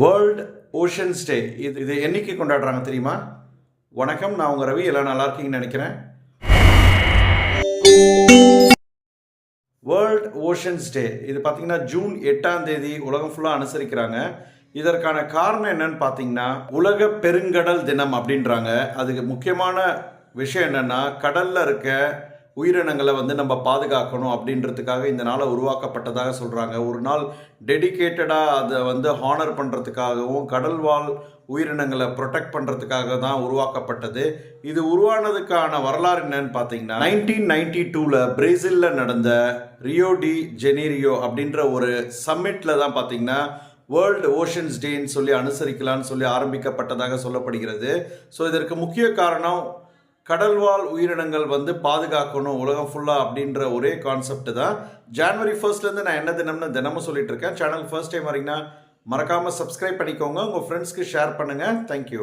World oceans டே இது இது என்னைக்கு கொண்டாடுறாங்க தெரியுமா? வணக்கம் நான் உங்கள் ரவி. எல்லாம் நல்லா இருக்கீங்கன்னு நினைக்கிறேன். வேர்ல்ட் ஓஷன்ஸ் டே இது பார்த்தீங்கன்னா ஜூன் எட்டாம் தேதி உலகம் ஃபுல்லாக அனுசரிக்கிறாங்க. இதற்கான காரணம் என்னன்னு பார்த்தீங்கன்னா உலக பெருங்கடல் தினம் அப்படின்றாங்க. அதுக்கு முக்கியமான விஷயம் என்னென்னா கடலில் இருக்க உயிரினங்களை வந்து நம்ம பாதுகாக்கணும் அப்படின்றதுக்காக இந்த நாளை உருவாக்கப்பட்டதாக சொல்கிறாங்க ஒரு நாள் டெடிகேட்டடாக அதை வந்து ஹானர் பண்ணுறதுக்காகவும் கடல்வாழ் உயிரினங்களை ப்ரொடெக்ட் பண்ணுறதுக்காக தான் உருவாக்கப்பட்டது. இது உருவானதுக்கான வரலாறு என்னன்னு பார்த்தீங்கன்னா நைன்டீன் நைன்டி டூவில் பிரேசிலில் நடந்த ரியோ டி ஜெனீரியோ அப்படின்ற ஒரு சம்மிட்டில் தான் பார்த்தீங்கன்னா வேர்ல்டு ஓஷன்ஸ் டேன்னு சொல்லி அனுசரிக்கலாம்னு சொல்லி ஆரம்பிக்கப்பட்டதாக சொல்லப்படுகிறது. ஸோ இதற்கு முக்கிய காரணம் கடல்வாழ் உயிரினங்கள் வந்து பாதுகாக்கணும் உலகம் ஃபுல்லாக அப்படின்ற ஒரே கான்செப்ட் தான். ஜான்வரி ஃபர்ஸ்ட்லேருந்து நான் என்ன தினம்னு தினமும் சொல்லிட்டு இருக்கேன். சேனல் ஃபர்ஸ்ட் டைம் வரீங்கன்னா மறக்காமல் சப்ஸ்கிரைப் பண்ணிக்கோங்க. உங்கள் ஃப்ரெண்ட்ஸ்க்கு ஷேர் பண்ணுங்கள் தேங்க்யூ